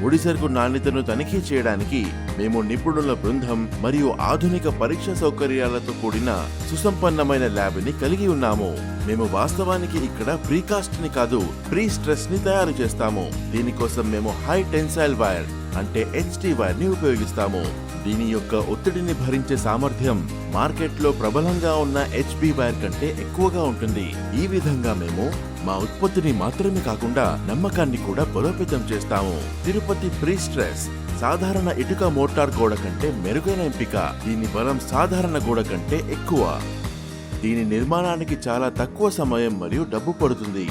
ముడి సరుకు నాణ్యతను తనిఖీ చేయడానికి మేము నిపుణుల బృందం మరియు ఆధునిక పరీక్ష సౌకర్యాలతో కూడిన సుసంపన్నమైన ల్యాబ్ని కలిగి ఉన్నాము. మేము వాస్తవానికి ఇక్కడ ప్రీకాస్ట్ని కాదు ప్రీ స్ట్రెస్ని తయారు చేస్తాము. దీనికోసం మేము హై టెన్సైల్ వైర్ అంటే హెచ్టి వైర్ని ఉపయోగిస్తాము. దీని యొక్క ఒత్తిడిని భరించే సామర్థ్యం మార్కెట్లో ప్రబలంగా ఉన్న హెచ్బి వైర్ కంటే ఎక్కువగా ఉంటుంది. ఈ విధంగా మేము మా ఉత్పత్తిని మాత్రమే కాకుండా నమ్మకాన్ని కూడా బలోపేతం చేస్తాము. తిరుపతి ప్రీ స్ట్రెస్ సాధారణ ఇటుక మోటార్ గోడ కంటే మెరుగైన ఎంపిక. దీని బలం సాధారణ గోడ కంటే ఎక్కువ. దీని నిర్మాణానికి చాలా తక్కువ సమయం మరియు డబ్బు పడుతుంది.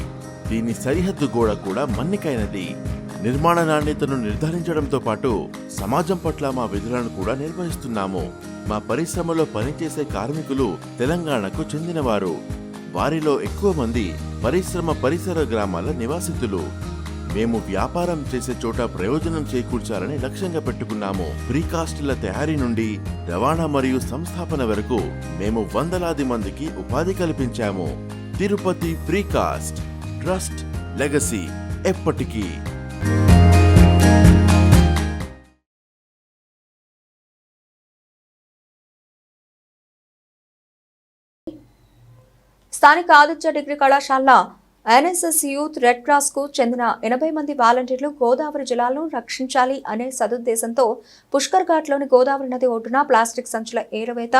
దీని సరిహద్దు గోడ కూడా మన్నికైనది. నిర్మాణ నాణ్యతను నిర్ధారించడంతో పాటు సమాజం పట్ల మా విధులను కూడా నిర్వహిస్తున్నాము. మా పరిశ్రమలో పనిచేసే కార్మికులు తెలంగాణకు చెందినవారు. వారిలో ఎక్కువ మంది పరిశ్రమ పరిసర గ్రామాల నివాసితులు. మేము వ్యాపారం చేసే చోట ప్రయోజనం చేకూర్చాలని లక్ష్యంగా పెట్టుకున్నాము. ప్రీకాస్ట్ల తయారీ నుండి రవాణా మరియు సంస్థాపన వరకు మేము వందలాది మందికి ఉపాధి కల్పించాము. తిరుపతి ప్రీకాస్ట్ ట్రస్ట్ లెగసీ ఎప్పటికీ స్థానిక ఆదిత్య డిగ్రీ కళాశాల ఎన్ఎస్ఎస్ యూత్ రెడ్ క్రాస్కు చెందిన ఎనభై మంది వాలంటీర్లు గోదావరి జలాలను రక్షించాలి అనే సదుద్దేశంతో పుష్కర్ ఘాట్లోని గోదావరి నది ఒడ్డున ప్లాస్టిక్ సంచుల ఏరవేత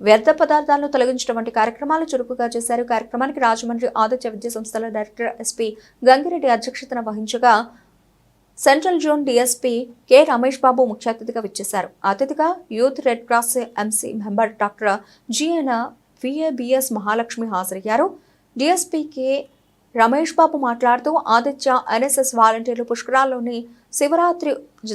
వ్యర్థ పదార్థాలను తొలగించడం వంటి కార్యక్రమాలు చురుకుగా చేశారు. కార్యక్రమానికి రాజమండ్రి ఆదిత్య విద్యా సంస్థల డైరెక్టర్ ఎస్పీ గంగిరెడ్డి అధ్యక్షతన వహించగా central zone DSP K Ramesh Babu ముఖ్య అతిథిగా విచ్చేశారు. అతిథిగా youth red cross MC member doctor GN VABS Mahalakshmi హాజరయ్యారు. డీఎస్పీ కె రమేష్ బాబు మాట్లాడుతూ ఆదిత్య ఎన్ఎస్ఎస్ వాలంటీర్లు పుష్కరాల్లోని శివరాత్రి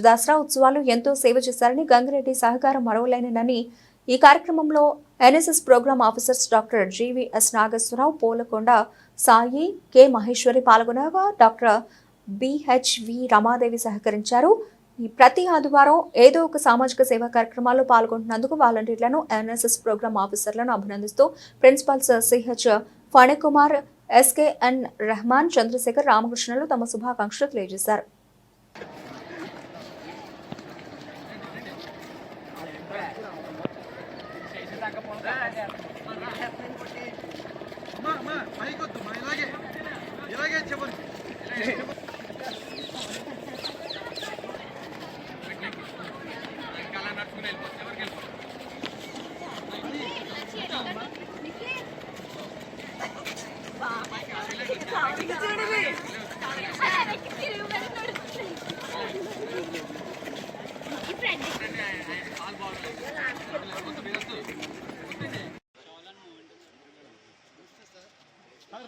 దసరా ఉత్సవాలు ఎంతో సేవ చేశారని గంగిరెడ్డి సహకారం మరవలేనని ఈ కార్యక్రమంలో NSS program officers doctor GVS Nageswara Rao Polakonda Sai K Maheswari పాల్గొనగా doctor BHV Ramadevi సహకరించారు. ప్రతి ఆదివారం ఏదో ఒక సామాజిక సేవా కార్యక్రమాల్లో పాల్గొంటున్నందుకు వాలంటీర్లను ఎన్ఎస్ఎస్ ప్రోగ్రామ్ ఆఫీసర్లను అభినందిస్తూ principal sir CH Phanikumar SKN Rehman Chandrashekar రామకృష్ణలు తమ శుభాకాంక్షలు తెలియజేశారు. ఇలాగే చెప్పండి.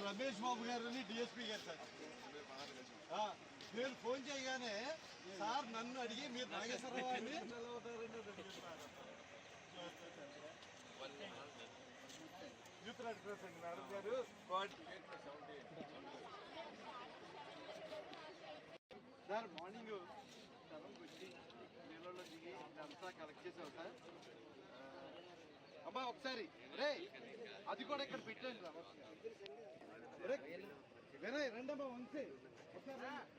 రమేష్ బాబు గారిని డిఎస్పీ గారు సార్. నేను ఫోన్ చేయగానే సార్ నన్ను అడిగి మీరు నాగేశ్వరరావు అని యూత్ రెడ్ క్రాస్ అండి మేడం గారు సార్ మార్నింగ్ సెవెన్కి వచ్చి నీళ్ళలో దిగి అంతా కలెక్ట్ చేసావు సార్. అమ్మా ఒకసారి. రే అది కూడా ఇక్కడ పెట్టండి రా వినయ్ రెండమ్మ వంశీ. ఒకసారి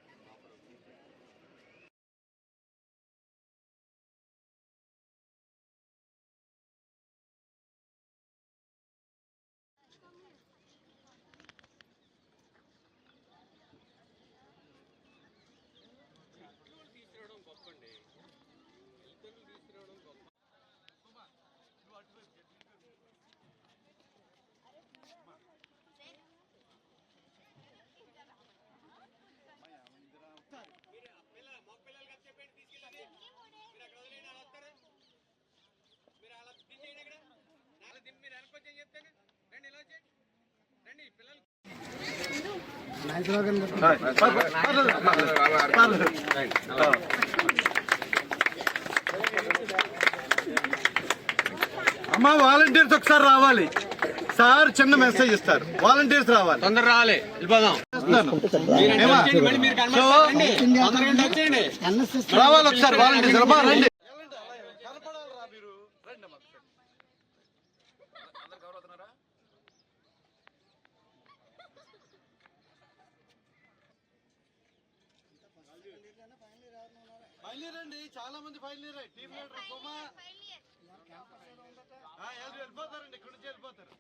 అమ్మా వాలంటీర్స్ ఒకసారి రావాలి. సార్ చిన్న మెసేజ్ ఇస్తారు. వాలంటీర్స్ రావాలి. తొందర రావాలి వెళ్ళిపోదాం. రావాలి ఒకసారి వాలంటీర్స్ రండి కనపడాలిరా మీరు రండి అమ్మా బయలుదేరండి చాలా మంది బయలుదేరాయి టీమ్ లీడర్ ఎవరు వెళ్ళిపోతారండి ఇక్కడ నుంచి వెళ్ళిపోతారు.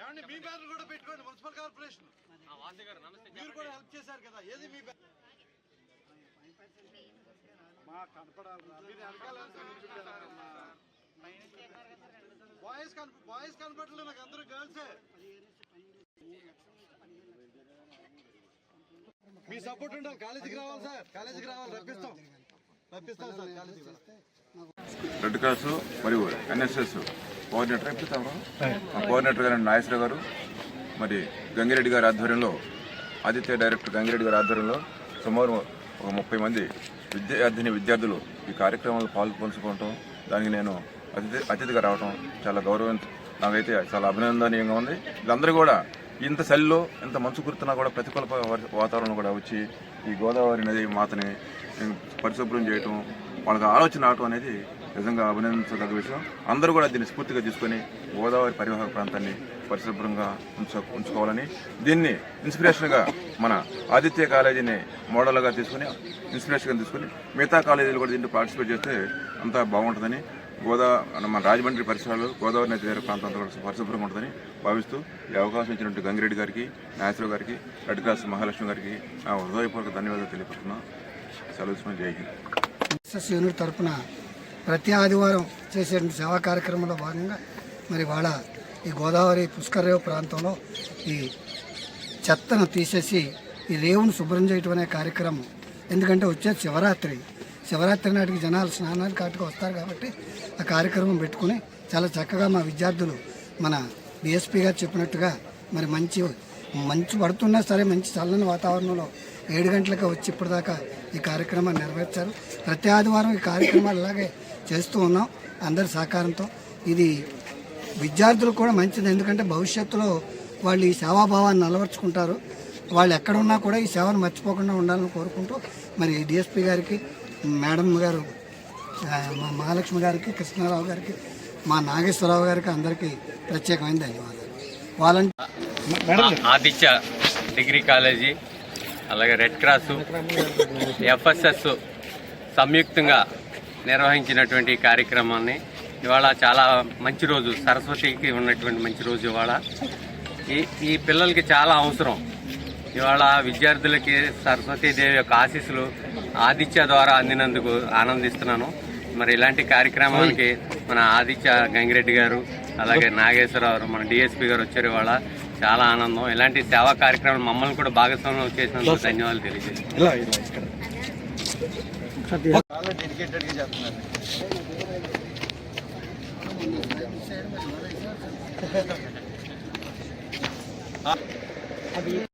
ఏమండి మీ బ్యానర్ కూడా పెట్టుకోండి. Municipal corporation. మీరు కూడా హెల్ప్ చేశారు కదా. ఏది మీ మా కనపడాలి. బాయ్స్ కనప బాయ్స్ కనపడలేదు నాకు. అందరూ గర్ల్సే. మీ సపోర్ట్ ఉండాలి. కాలేజీకి రావాలి సార్. కాలేజీకి రావాలి. రప్పిస్తాం. రప్పిస్తాం సార్. కాలేజీకి రెడ్ క్రాస్ మరియు ఎన్ఎస్ఎస్ కోఆర్డినేటర్ ఎప్పుతాము కోఆర్డినేటర్ గారు నాగేశ్వర గారు మరి గంగిరెడ్డి గారి ఆధ్వర్యంలో ఆదిత్య డైరెక్టర్ గంగిరెడ్డి గారి ఆధ్వర్యంలో సుమారు ఒక ముప్పై మంది విద్యార్థిని విద్యార్థులు ఈ కార్యక్రమంలో పాల్పంచుకోవటం దానికి నేను అతిథి అతిథిగా రావటం చాలా గౌరవం. నాకైతే చాలా అభినందనీయంగా ఉంది. వీళ్ళందరూ కూడా ఇంత చలిలో ఇంత మంచు కురుతున్నా కూడా ప్రతికూల వాతావరణం కూడా వచ్చి ఈ గోదావరి నది మాతని పరిశుభ్రం చేయటం వాళ్ళకి ఆలోచన రావటం అనేది నిజంగా అభినందించదగ్గ విషయం. అందరూ కూడా దీన్ని స్ఫూర్తిగా తీసుకొని గోదావరి పరివాహక ప్రాంతాన్ని పరిశుభ్రంగా ఉంచు ఉంచుకోవాలని దీన్ని ఇన్స్పిరేషన్గా మన ఆదిత్య కాలేజీని మోడల్గా తీసుకుని ఇన్స్పిరేషన్గా తీసుకుని మిగతా కాలేజీలు కూడా దీంట్లో పార్టిసిపేట్ చేస్తే అంతా బాగుంటుందని గోదా మన రాజమండ్రి పరిసరాలు గోదావరి నది తీర ప్రాంతంలో కూడా పరిశుభ్రంగా ఉంటుందని భావిస్తూ ఈ అవకాశం ఇచ్చినట్టు గంగిరెడ్డి గారికి నాగేశ్వరరావు గారికి రెడ్ క్రాస్ మహాలక్ష్మి గారికి నా హృదయపూర్వక ధన్యవాదాలు తెలియపడుతున్నాను సెలవు తీసుకుని జై హింద్. యూనిట్ ప్రతి ఆదివారం చేసేటువంటి సేవా కార్యక్రమంలో భాగంగా మరి వాళ్ళ ఈ గోదావరి పుష్కర ప్రాంతంలో ఈ చెత్తను తీసేసి ఈ రేవును శుభ్రం చేయటం అనే కార్యక్రమం. ఎందుకంటే వచ్చే శివరాత్రి శివరాత్రి నాటికి జనాలు స్నానాలు కాటుకు వస్తారు కాబట్టి ఆ కార్యక్రమం పెట్టుకుని చాలా చక్కగా మా విద్యార్థులు మన డిఎస్పీ గారు చెప్పినట్టుగా మరి మంచి మంచు పడుతున్నా సరే మంచి చల్లని వాతావరణంలో ఏడు గంటలకు వచ్చి ఇప్పటిదాకా ఈ కార్యక్రమాన్ని నెరవేర్చారు ప్రతి ఆదివారం ఈ కార్యక్రమాలు ఇలాగే చేస్తూ ఉన్నాం అందరి సహకారంతో. ఇది విద్యార్థులకు కూడా మంచిది. ఎందుకంటే భవిష్యత్తులో వాళ్ళు ఈ సేవాభావాన్ని అలవర్చుకుంటారు. వాళ్ళు ఎక్కడ ఉన్నా కూడా ఈ సేవను మర్చిపోకుండా ఉండాలని కోరుకుంటూ మరి డిఎస్పీ గారికి మేడం గారు మా మహాలక్ష్మి గారికి కృష్ణారావు గారికి మా నాగేశ్వరరావు గారికి అందరికీ ప్రత్యేకమైన ధన్యవాదాలు. వాలంటీ ఆదిత్య డిగ్రీ కాలేజీ అలాగే రెడ్ క్రాస్ ఎఫ్ఎస్ఎస్ సంయుక్తంగా నిర్వహించినటువంటి ఈ కార్యక్రమాన్ని. ఇవాళ చాలా మంచి రోజు సరస్వతికి ఉన్నటువంటి మంచి రోజు ఇవాళ. ఈ ఈ పిల్లలకి చాలా అవసరం. ఇవాళ విద్యార్థులకి సరస్వతీదేవి యొక్క ఆశీస్సులు ఆదిత్య ద్వారా అందినందుకు ఆనందిస్తున్నాను. మరి ఇలాంటి కార్యక్రమానికి మన ఆదిత్య గంగిరెడ్డి గారు అలాగే నాగేశ్వరరావు మన డిఎస్పీ గారు వచ్చారు ఇవాళ. చాలా ఆనందం. ఇలాంటి సేవా కార్యక్రమాలు మమ్మల్ని కూడా భాగస్వామ్యం చేసినందుకు ధన్యవాదాలు తెలియజేస్తాను